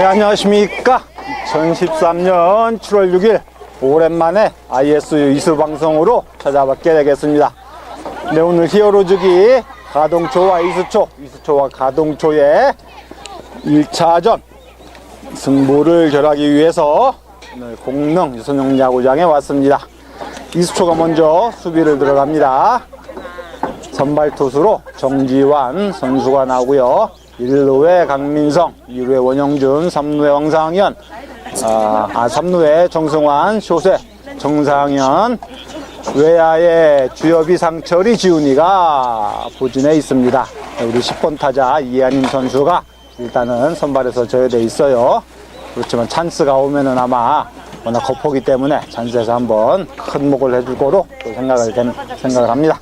네, 안녕하십니까. 2013년 7월 6일 오랜만에 ISU 이수 방송으로 찾아뵙게 되겠습니다. 네, 오늘 히어로즈기 가동초와 이수초, 이수초와 가동초의 1차전 승부를 결하기 위해서 오늘 공릉 유선용 야구장에 왔습니다. 이수초가 먼저 수비를 들어갑니다. 선발 투수로 정지환 선수가 나오고요. 1루에 강민성, 2루에 원영준, 3루에 왕상현, 아, 아 3루에 정승환, 쇼세, 정상현, 외야에 주엽이 상철이 지훈이가 포진해 있습니다. 우리 10번 타자 이한임 선수가 일단은 선발에서 저여돼 있어요. 그렇지만 찬스가 오면은 아마 워낙 거포기 때문에 찬스에서 한번 큰 목을 해줄 거로 또 생각을, 된- 생각을 합니다.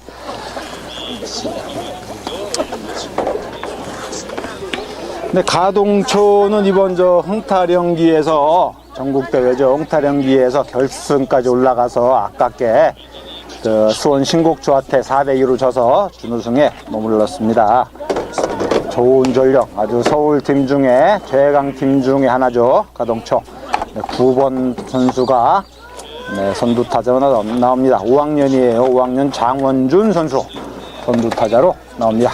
근데 가동초는 이번 저 흥타령기에서 전국대회죠. 흥타령기에서 결승까지 올라가서 아깝게 그 수원 신곡조한테 4대2로 져서 준우승에 머물렀습니다. 좋은 전력, 아주 서울 팀 중에 최강 팀 중에 하나죠. 가동초. 네, 9번 선수가 네, 선두 타자로 나옵니다. 5학년이에요. 5학년 장원준 선수 선두 타자로 나옵니다.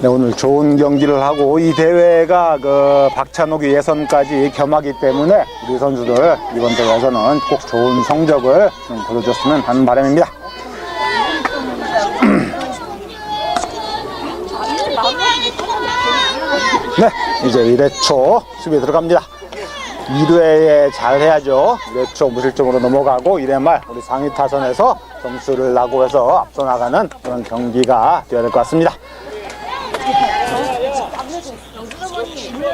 네, 오늘 좋은 경기를 하고 이 대회가 그 박찬욱이 예선까지 겸하기 때문에 우리 선수들 이번 대회에서는 꼭 좋은 성적을 좀 거둬줬으면 하는 바람입니다. 네, 이제 1회 초 수비 들어갑니다. 2회에 잘 해야죠. 1회 초 무실점으로 넘어가고 1회 말 우리 상위 타선에서 점수를 나고 해서 앞서 나가는 그런 경기가 되어야 될 것 같습니다.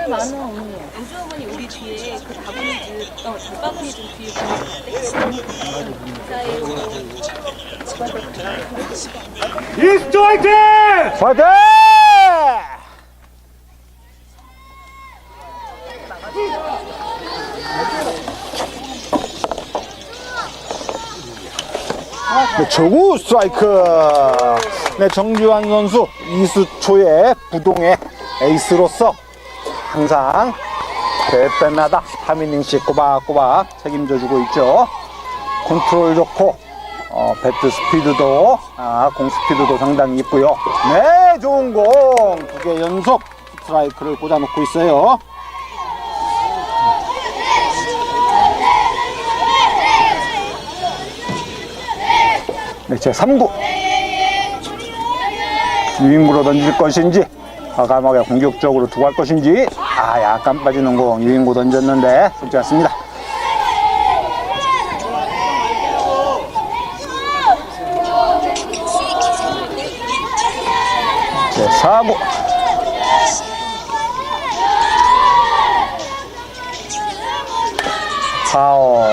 오늘 많은 언니. 연주 어머니 우리 뒤에 그 다분이 좀, 어, 장바구니 좀 뒤에 보내주세요. 이스트 화이팅! 화이팅! 네, 조구 스트라이크. 네, 정주환 선수 이수초의 부동의 에이스로서 항상 대때마다 하미닝씩 꼬박꼬박 책임져주고 있죠. 컨트롤 좋고 어, 배트 스피드도 아, 공 스피드도 상당히 있고요. 네, 좋은 공 두 개 연속 스트라이크를 꽂아놓고 있어요. 네, 제 3구 유인구로 던질 것인지 과감하게 공격적으로 두고 할 것인지 아 약간 빠지는 공 유인구 던졌는데 쉽지 않습니다. 제 4구 파울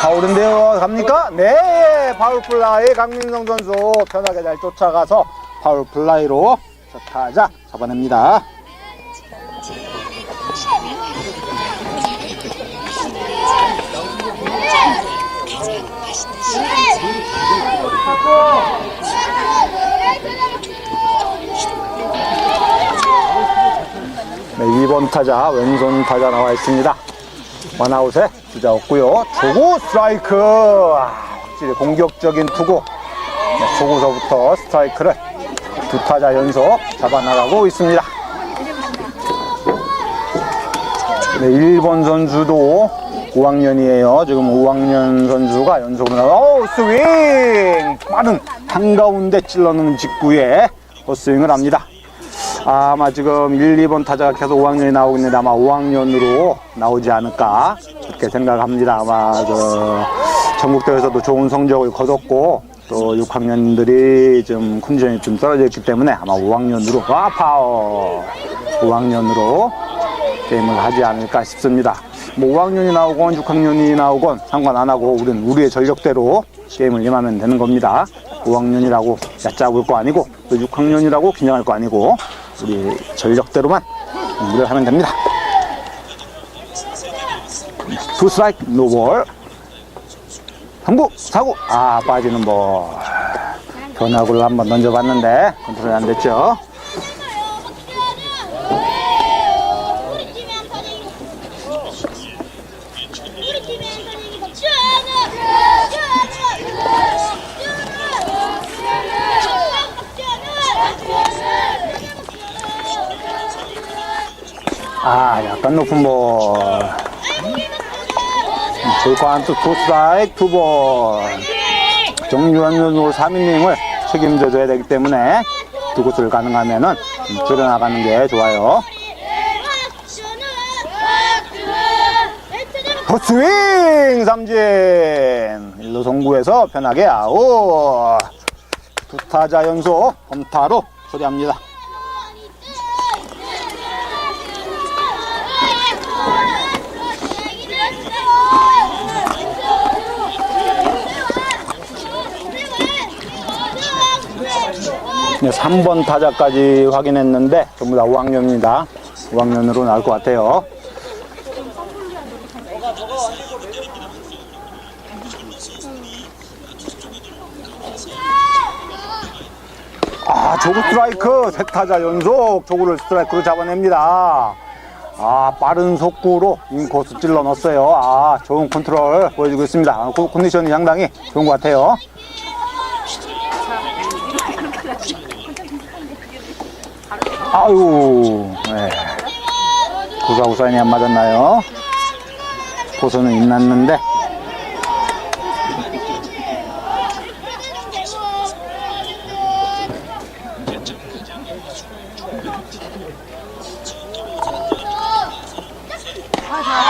파울인데요 갑니까? 네 파울 플라이 강민성 선수 편하게 잘 쫓아가서 파울 플라이로 첫 타자 잡아냅니다 네 2번 타자 왼손 타자 나와 있습니다. 원아웃에 주자 없고요. 초구 스트라이크. 아, 확실히 공격적인 투구. 네, 초구서부터 스트라이크를 두 타자 연속 잡아나가고 있습니다. 네, 1번 선수도 5학년이에요. 지금 5학년 선수가 연속으로 나가, 오, 스윙! 빠른 한가운데 찔러넣는 직구에 헛스윙을 합니다. 아마 지금 1, 2번 타자가 계속 5학년이 나오고 있는데 아마 5학년으로 나오지 않을까 그렇게 생각합니다. 아마 그 전국대회에서도 좋은 성적을 거뒀고 또 6학년들이 좀 컨디션이 좀 떨어져 있기 때문에 아마 5학년으로 와 파워 5학년으로 게임을 하지 않을까 싶습니다. 뭐 5학년이 나오건 6학년이 나오건 상관 안 하고 우리는 우리의 전력대로 게임을 임하면 되는 겁니다. 5학년이라고 얕잡을 거 아니고 또 6학년이라고 긴장할 거 아니고 우리 전력대로만 무대를 하면 됩니다. 투 스트라이크 노볼 3구 4구 아 빠지는 볼 변화구를 한번 던져봤는데 컨트롤이 안 됐죠 아, 약간 높은 볼. 볼과한 또 투스트라이크 두 볼. 정유현으로 3이닝을 책임져 줘야 되기 때문에 두 곳을 가능하면은 줄여나가는 게 좋아요. 헛스윙 삼진 1루 송구에서 편하게 아웃 두 타자 연속 범타로 처리합니다 3번 타자까지 확인했는데 전부 다 5학년입니다 5학년으로 나올 것 같아요 아, 조구 스트라이크 세 타자 연속 조구를 스트라이크로 잡아냅니다. 아, 빠른 속구로 인코스 찔러 넣었어요. 아, 좋은 컨트롤 보여주고 있습니다. 아, 코- 컨디션이 상당히 좋은 것 같아요. 아유, 네. 구사구 사인이 안 맞았나요? 포수는 있났는데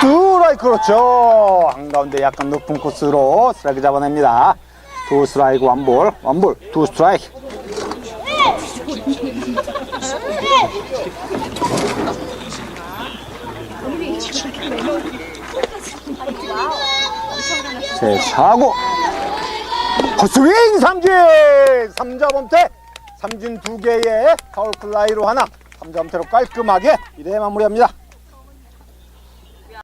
스트라이크 그렇죠 한가운데 약간 높은 코스로 스트라이크 잡아냅니다 두 스트라이크 원볼 원볼 두 스트라이크 제 사고. 헛스윙 삼진! 3자 범퇴! 삼진 두 개의 파울 플라이로 하나. 3자 범퇴로 깔끔하게 1회 마무리합니다